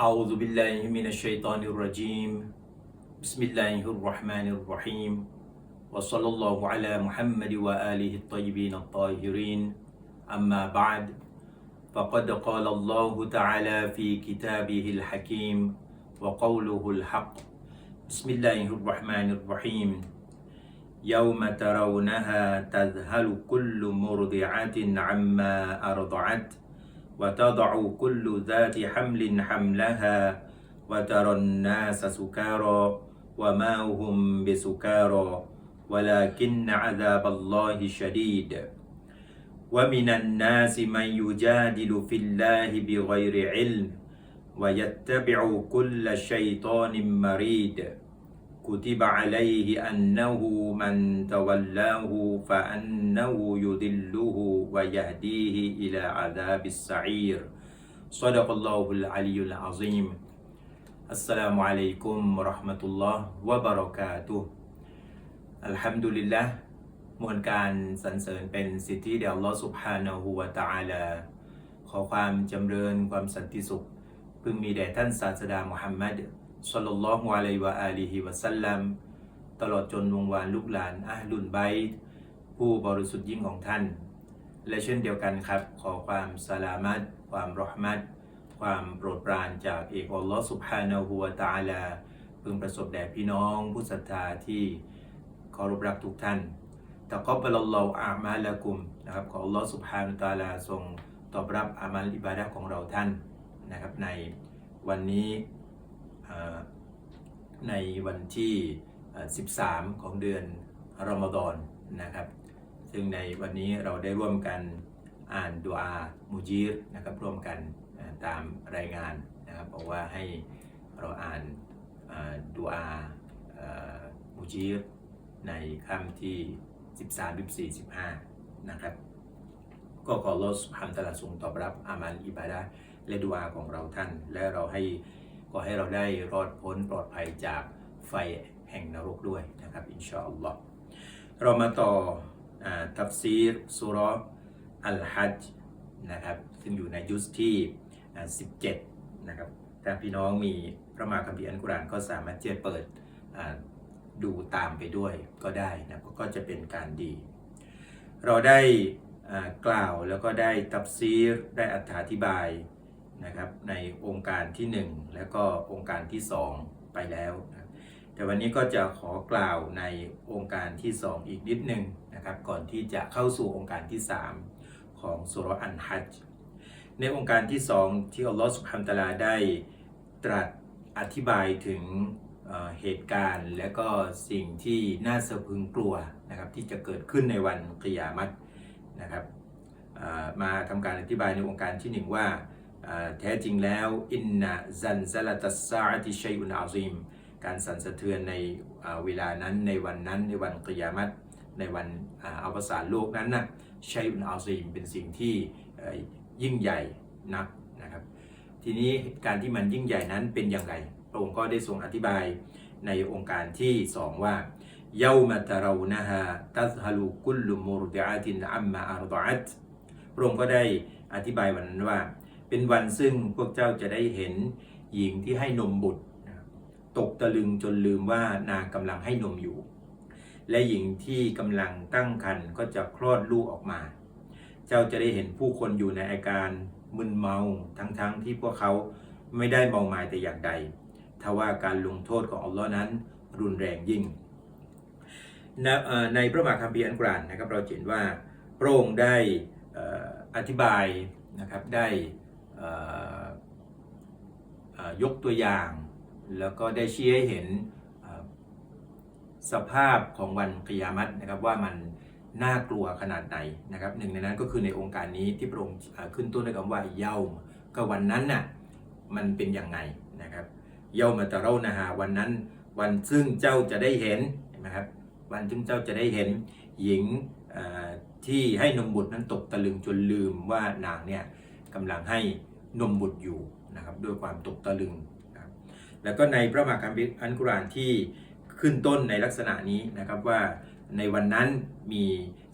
أعوذ بالله من الشيطان الرجيم. بسم الله الرحمن الرحيم. وصلى الله على محمد وآله الطيبين الطاهرين. أما بعد فقد قال الله تعالى في كتابه الحكيم وقوله الحق. بسم الله الرحمن الرحيم. يوم ترونها تذهل كل مرضعة عما أرضعت. وتضع كل ذات حمل حملها وترى الناس سكارى وما هم بسكارى ولكن عذاب الله شديد. ومن الناس من يجادل في الله بغير علم ويتبع كل شيطان مريد. كتب عليه أنه من تولاه فأنه يذله ويهديه إلى عذاب السعير صدق الله العلي العظيم السلام عليكم ورحمة الله وبركاته อัลฮัมดุลิลละมวลการสรรเสริญเป็นสิทธิเดียวอัลลอฮ์สุบฮานาหูวะตะอาลา ขอความจำเริญความสันติสุข พึงมีแด่ท่านศาสดามุฮัมมัด ศ็อลลัลลอฮุอะลัยวะอาลีฮิวะสัลลัมตลอดจนวงวานลูกหลานอะห์ลุนไบผู้บริสุทธิ์ยิ่งของท่าน และเช่นเดียวกันครับ ขอความสลามัตความรอห์มัตความโปรดปรานจากเอกอัลลอฮ์สุบฮานาหูวตะอาลาพึงประสบแด่พี่น้องผู้ศรัทธาที่เคารพรักทุกท่านตะกอบบัลลอฮ์อามาละกุมนะครับขออัลลอฮ์สุบฮานุตะอาลาทรงตอบรับอามัลอิบาดะของเราท่านนะครับในวันนี้ ในวันที่ 13 ของเดือนรอมฎอนนะครับ ซึ่งในวันนี้เราได้ร่วมกันอ่านดุอามูจีรนะครับร่วมกันตามรายงานนะครับบอกว่าให้เราอ่านเอ่อดุอามูจีรในค่ำที่ 13 14 15 นะครับ ก็ขอรอสุภามตลาทรงตอบรับอามันอิบาดะและดุอาของเราท่าน และเราให้ ก็ให้เราได้รอดพ้นปลอดภัยจากไฟแห่งนรกด้วยนะครับอินชาอัลลอฮ์เรามาต่ออทัฟซีรสุรอัลฮัจนะครับซึ่งอยู่ในยุสที่ 17 นะครับถ้าพี่น้องมีพระมหาคัมภีร์อัลกุรานก็สามารถที่จะเปิดดูตามไปด้วยก็ได้นะก็จะเป็นการดี เราได้กล่าวแล้วก็ได้ตับซีรได้อธิบาย นะครับในองค์การที่ 1 แล้วก็องค์การที่ 2 ไปแล้วนะแต่วันนี้ก็จะขอกล่าวในองค์การที่ 2 อีกนิดหนึ่งนะครับก่อนที่จะเข้าสู่องค์การที่ 3 ของสุรอันฮัจในองค์การที่ 2 ที่อัลลอฮฺสุบฮานตลาได้ตรัสอธิบายถึงเหตุการณ์และก็สิ่งที่น่าสะพึงกลัวนะครับที่จะเกิดขึ้นในวันกิยามัตนะครับมาทำการอธิบายในองค์การที่หนึ่งว่า แท้จริงแล้วอินนาซันซาลตัสซาติชัยอุนอาซิมการสั่นสะเทือนในเวลานั้นในวันนั้นในวันกิยามัตในวันอาวสานโลกนั้นนะชัยอุนอาซิมเป็นสิ่งที่ยิ่งใหญ่นักนะครับ ทีนี้การที่มันยิ่งใหญ่นั้นเป็นอย่างไรพระองค์ก็ได้ทรงอธิบายในองค์การที่สองว่าเยามาตารานะฮะตัซฮาลูกุลลุมุรดิอาตินอัมมาอารดอัตพระองค์ก็ได้อธิบายวันนั้นว่า เป็นวันซึ่งพวกเจ้าจะได้เห็นหญิงที่ให้นมบุตร ตกตะลึงจนลืมว่านางกำลังให้นมอยู่ และหญิงที่กำลังตั้งครรภ์ก็จะคลอดลูกออกมา เจ้าจะได้เห็นผู้คนอยู่ในอาการมึนเมาทั้งๆทที่พวกเขาไม่ได้เมาหมายแต่อย่างใดทว่าการลงโทษของอัลลอฮ์นั้นรุนแรงยิ่ง ในพระมหาคัมภีร์อันกรานนะครับเราเห็นว่าพระองค์ได้อธิบายนะครับได้ ยกตัวอย่าง แล้วก็ได้ชี้ให้เห็นสภาพของวันกิยามัตนะครับว่ามันน่ากลัวขนาดไหนนะครับหนึ่งในนั้นก็คือในองค์การนี้ที่พระองค์ขึ้นต้นด้วยคำว่าเย้าก็วันนั้นน่ะมันเป็นอยังไงนะครับเย้ามาตะเรานะฮะวันนั้น วันซึ่งเจ้าจะได้เห็นนไหมครับวันซึ่งเจ้าจะได้เห็นหญิงที่ให้นมบุตรนั้นตกตะลึงจนลืมว่านางเนี่ยกำลังให้ นมบุตรอยู่นะครับด้วยความตกตะลึงนะครับแล้วก็ในพระมหาคัมภีร์อันกุรานที่ขึ้นต้นในลักษณะนี้นะครับว่าในวันนั้นมี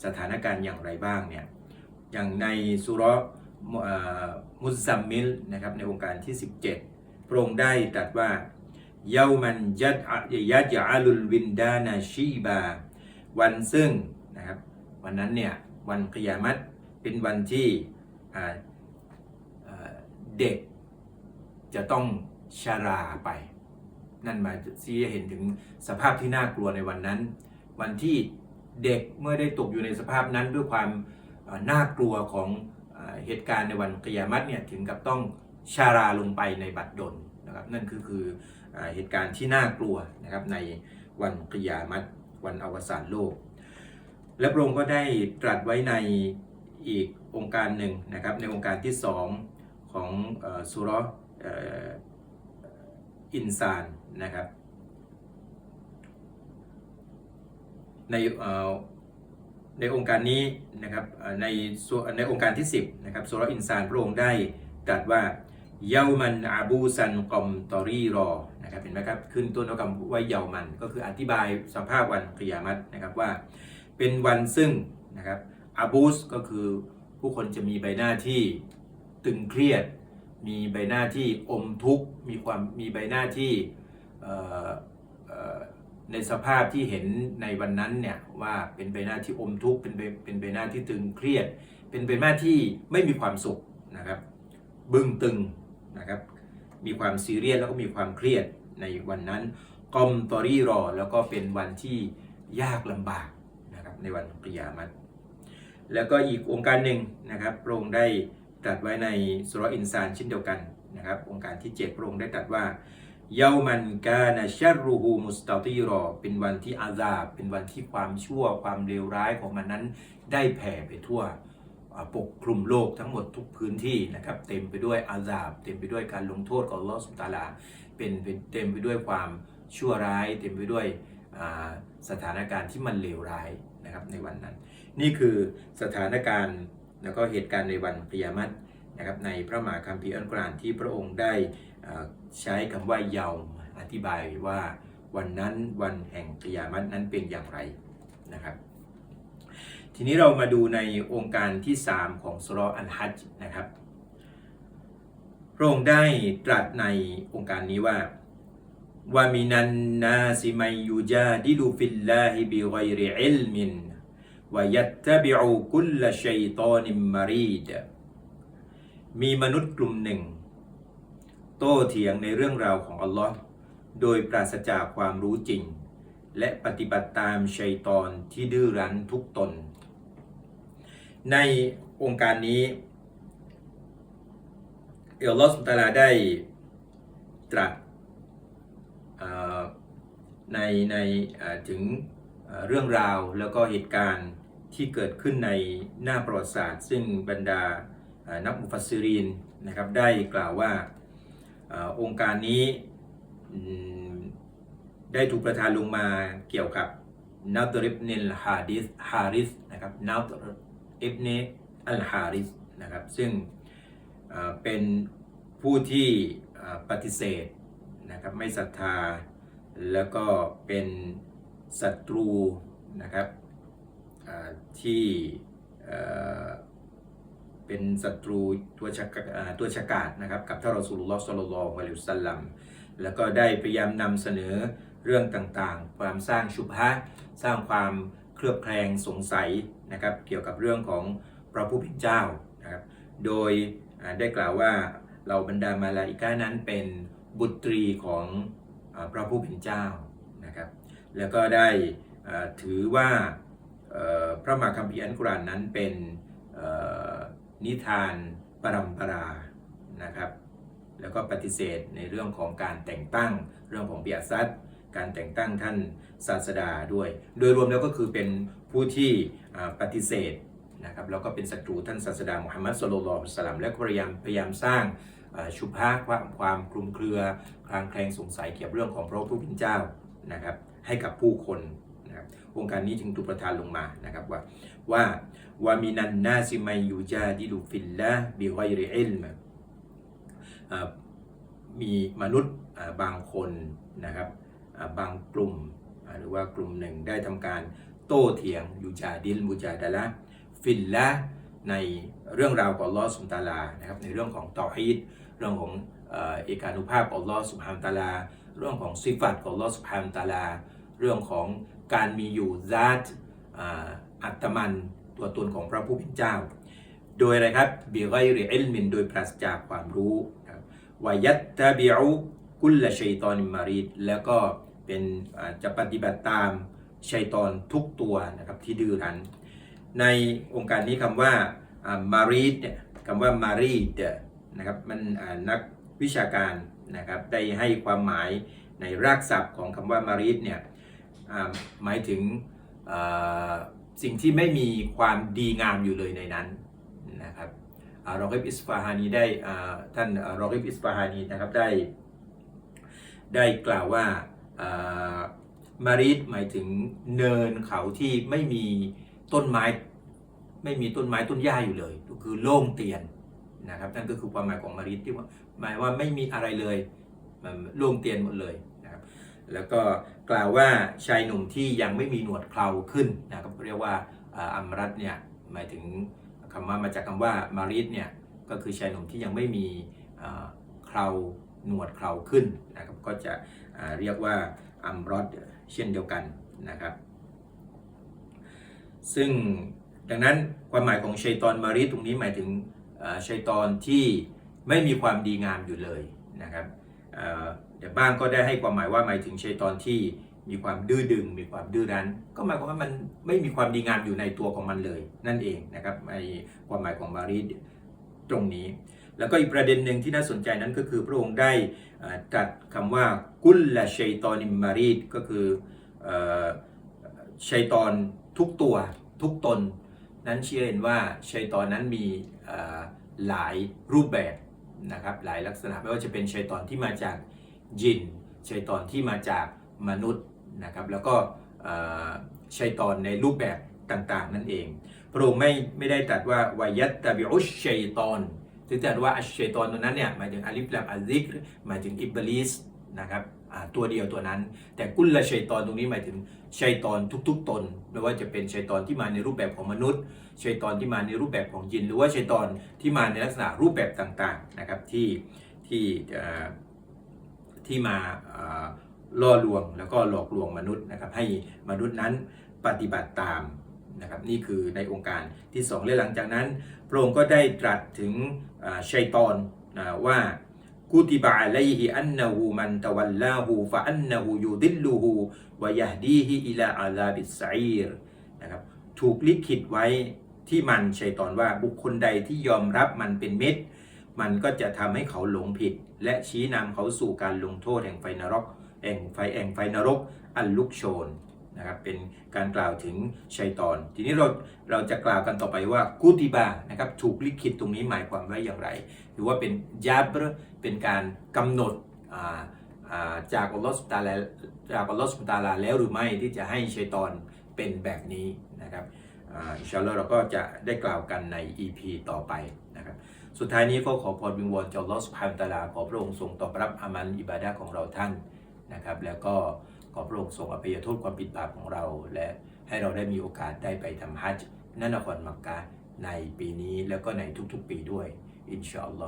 สถานการณ์อย่างไรบ้างเนี่ยอย่างในสุรมุเอ่อมุซัมมิลนะครับในองค์การที่ 17 พระองค์ได้ตรัสว่าเยามันยัดยัดยาลุลวินดานาชีบา วันซึ่งนะครับวันนั้นเนี่ยวันกิยามัตเป็นวันที่ เด็กจะต้องชาราไป นั่นหมายที่จะเห็นถึงสภาพที่น่ากลัวในวันนั้น วันที่เด็กเมื่อได้ตกอยู่ในสภาพนั้นด้วยความน่ากลัวของเอ่อเหตุการณ์ในวันกิยามัตเนี่ยถึงกับต้องชาราลงไปในบัดดลนะครับนั่นคือคือเอ่อเหตุการณ์ที่น่ากลัวนะครับในวันกิยามัตวันอวสานโลก และพระองค์ก็ได้ตรัสไว้ในอีกองค์การหนึ่งนะครับในองค์การที่สอง ของเอ่อสุรออินซานนะครับ ในในองค์การนี้นะครับในในองค์การที่ 10นะครับสุราะห์อินซานพระองค์ได้ตรัสว่าเยามันอาบูซันกอมตอรีรอนะครับเห็นไหมครับขึ้นต้นด้วยคำว่าเยามัน ก็คืออธิบายสภาพวันกิยามัตนะครับว่า เป็นวันซึ่งนะครับอาบูสก็คือผู้คนจะมีใบหน้าที่ ตึงเครียด มีใบหน้าที่อมทุกข์ มีความมีใบหน้าที่ในสภาพที่เห็นในวันนั้นเนี่ยว่าเป็นใบหน้าที่อมทุกข์เป็นเป็นใบหน้าที่ตึงเครียด เป็นใบหน้าที่ไม่มีความสุขนะครับ บึ้งตึงนะครับ มีความซีเรียสแล้วก็มีความเครียดในวันนั้นกอมตอรี่รอ แล้วก็เป็นวันที่ยากลำบากนะครับในวันกิยามัตแล้วก็อีกองค์การหนึ่งนะครับพระองค์ได้ ตรัสไว้ในสุรอินซานเช่นเดียวกันนะครับองค์การที่ 7 พระองค์ได้ตรัสว่าเยามันกานชัรรูฮูมุสตาตีรอ เป็นวันที่อาซาบ เป็นวันที่ความชั่วความเลวร้ายของมันนั้นได้แผ่ไปทั่วปกคลุมโลกทั้งหมดทุกพื้นที่นะครับเต็มไปด้วยอาซาบ เต็มไปด้วยการลงโทษของลอสุตาลาเป็นเต็มไปด้วยความชั่วร้าย เต็มไปด้วยสถานการณ์ที่มันเลวร้ายนะครับในวันนั้น นี่คือสถานการณ์ แล้วก็เหตุการณ์ในวันกิยามัตนะครับในพระมหาคัมภีร์อัลกุรอานที่พระองค์ได้ใช้คำว่าเยาวอธิบายว่าวันนั้นวันแห่งกิยามัตนั้นเป็นอย่างไรนะครับ ทีนี้เรามาดูในองค์การที่ 3 ของสุรอันฮัจนะครับพระองค์ได้ตรัสในองค์การนี้ว่าวามินันนาซิมัยยูจาดิลูฟิลลาฮิบิไกริอิลมิน ยัตตบิอูคุลละชัยตอนิมมารีดมีมนุษย์กลุ่มหนึ่ง โต้เถียงในเรื่องราวของอัลลอฮ์โดยปราศจากความรู้จริง และปฏิบัติตามชัยตอนที่ดื้อรั้นทุกตน ในองค์การนี้อัลลอฮ์สุบตาลาได้ตรัสในในถึงเรื่องราวแล้วก็เหตุการณ์ ที่เกิดขึ้นในหน้าประวัติศาสตร์ ซึ่งบรรดานักมุฟัสซิรีนนะครับได้กล่าวว่าอองค์การนี้ได้ถูกประทานลงมาเกี่ยวกับนัตริบนิลฮาดิสฮาริสนะครับนัตริบเนอัลฮาริสนะครับซึ่งเป็นผู้ที่ปฏิเสธนะครับไม่ศรัทธา แล้วก็เป็นศัตรูนะครับ ที่เป็นศัตรูตัวชกตัวฉกาจนะครับกับท่านรอสูลุลลอฮ์ศ็อลลัลลอฮุอะลัยฮิวะซัลลัมแล้วก็ได้พยายามนำเสนอเรื่องต่างๆ ความสร้างชุบฮะสร้างความเคลือบแคลงสงสัยนะครับเกี่ยวกับเรื่องของพระผู้เป็นเจ้านะครับโดยได้กล่าวว่าเราบรรดามาลาอิกานั้นเป็นบุตรีของพระผู้เป็นเจ้านะครับแล้วก็ได้ถือว่า พระมหาคัมภีร์อัลกุรอานนั้นเป็นนิทานปรัมปรานะครับแล้วก็ปฏิเสธในเรื่องของการแต่งตั้งเรื่องของเบียซัดการแต่งตั้งท่านศาสดาด้วย โดยรวมแล้วก็คือเป็นผู้ที่ปฏิเสธนะครับแล้วก็เป็นศัตรูท่านศาสดามุฮัมมัดสุลลัลลอฮุอะลัยฮิวะสัลลัมและพยายามพยายามสร้างชุบฮะความความคลุมเครือคลางแคลงสงสัยเกี่ยวกับเรื่องของพระผู้เป็นเจ้านะครับให้กับผู้คน นะครงการนี้จึงถูกประทานลงมานะครับว่าว่าวามินันนาซิมัยยูจาดิลูฟิลละบิไกริอิลมมีมนุษย์บางคนนะครับบางกลุ่มหรือว่ากลุ่มหนึ่งได้ทำการโต้เถียงยูจาดิลมูจาดะละฟิลละในเรื่องราวของลอสุบตาลานะครับในเรื่องของตาฮีดเรื่องของเอกานุภาพของอัลลอสุฮานตาลา เรื่องของสิฟัตของอัลลอสุฮานตาลา เรื่องของ การมีอยู่ซาตอ่าอัตมันตัวตนของพระผู้เป็นเจ้า โดยอะไรครับบิไกริอิลมินโดยปราศจากความรู้วายัตตะบิอุกุลละชัยตอนมารีดแล้วก็เป็นจะปฏิบัติตามชัยตอนทุกตัวนะครับที่ดื้อรั้น ในองค์การนี้คำว่ามารีดเนี่ยคำว่ามารีดนะครับมันนักวิชาการนะครับได้ให้ความหมายในรากศัพท์ของคำว่ามารีดเนี่ย หมายถึงสิ่งที่ไม่มีความดีงามอยู่เลยในนั้นนะครับรอกิบอิสฟาฮานีได้ท่านรอกิบอิสฟาฮานีนะครับได้ได้กล่าวว่ามารีดหมายถึงเนินเขาที่ไม่มีต้นไม้ไม่มีต้นไม้ต้นหญ้าอยู่เลย ก็คือโล่งเตียนนะครับนั่นก็คือความหมายของมาริดที่ว่าหมายว่าไม่มีอะไรเลยมันโล่งเตียนหมดเลยนะครับแล้วก็ กล่าวว่าชายหนุ่มที่ยังไม่มีหนวดเคราขึ้นนะครับเรียกว่าอัมรัตเนี่ยหมายถึงคำว่ามาจากคำว่ามาริดเนี่ยก็คือชายหนุ่มที่ยังไม่มีเคราหนวดเคราขึ้นนะครับก็จะเรียกว่าอัมรอดเช่นเดียวกันนะครับ ซึ่งดังนั้นความหมายของชัยตอนมารีตรงนี้หมายถึงชัยตอนที่ไม่มีความดีงามอยู่เลยนะครับ เอ่บ้างก็ได้ให้ความหมายว่าหมายถึงชัยตอนที่มีความดื้อดึง มีความดื้อรั้น ก็หมายความว่ามันไม่มีความดีงามอยู่ในตัวของมันเลย นั่นเองนะครับในความหมายของมารีตรงนี้ แล้วก็อีกประเด็นหนึ่งที่น่าสนใจนั้นก็คือพระองค์ได้เอ่อตรัสคำว่ากุลละชัยตอนิมมารีดก็คือเชัยตอนทุกตัวทุกตน นั้นเชื่อเห็นว่าชัยตอนนั้นมีหลายรูปแบบนะครับหลายลักษณะไม่ว่าจะเป็นชัยตอนที่มาจาก ยินชัยตอนที่มาจากมนุษย์นะครับแล้วก็ชัยตอนในรูปแบบต่างๆ นั่นเอง พระองค์ไม่ไม่ได้ตรัสว่าวายัตตะบิอุชชัยตอนถึงตรัสว่าอัชชัยตอนตัวนั้นเนี่ยหมายถึงอาลิฟลามอัลซิกรหมายถึงอิบลิสนะครับตัวเดียวตัวนั้น แต่กุลละชัยตอนตรงนี้หมายถึงชัยตอนทุก ๆ ตนไม่ว่าจะเป็นชัยตอนที่มาในรูปแบบของมนุษย์ชัยตอนที่มาในรูปแบบของยิน หรือว่าชัยตอนที่มาในลักษณะรูปแบบต่างๆนะครับที่ที่ ที่มาล่อลวงแล้วก็หลอกลวงมนุษย์นะครับให้มนุษย์นั้นปฏิบัติตามนะครับนี่คือในองค์การที่สองและหลังจากนั้นพระองค์ก็ได้ตรัสถึงชัยตอนนะว่ากุติบะอะลัยฮิอันนะฮูมันตะวัลลาฮูฟะอันนะฮูยูดิลลูฮูวยะฮดีฮิอิลาอาซาบิสไซรนะครับถูกลิขิตไว้ที่มันชัยตอนว่าบุคคลใดที่ยอมรับมันเป็นมิตร มันก็จะทำให้เขาหลงผิด และชี้นำเขาสู่การลงโทษแห่งไฟนรกแห่งไฟแห่งไฟนรกอันลุกโชนนะครับเป็นการกล่าวถึงชัยตอน ทีนี้เราเราจะกล่าวกันต่อไปว่ากุติบานะครับถูกลิขิตตรงนี้หมายความว่าอย่างไร หรือว่าเป็นยาบรเป็นการกำหนดอ่าอ่าจากอัลลอฮฺสุตาลาจากอัลลอฮฺสุตาลาแล้วหรือไม่ที่จะให้ชัยตอนเป็นแบบนี้นะครับ อ่าอินชาอัลลอฮ์เราก็จะได้กล่าวกันใน EP ต่อไปนะครับสุดท้ายนี้ก็ขอพรวิงวอนจากลอสุบฮานตะอาลาขอพระองค์ทรงตอบรับอามันอิบาดะของเราท่านนะครับ แล้วก็ขอพระองค์ทรงอภัยโทษความผิดบาปของเรา และให้เราได้มีโอกาสได้ไปทำฮัจญ์ณนครมักกะในปีนี้แล้วก็ในทุกๆปีด้วยอินชาอัลลอ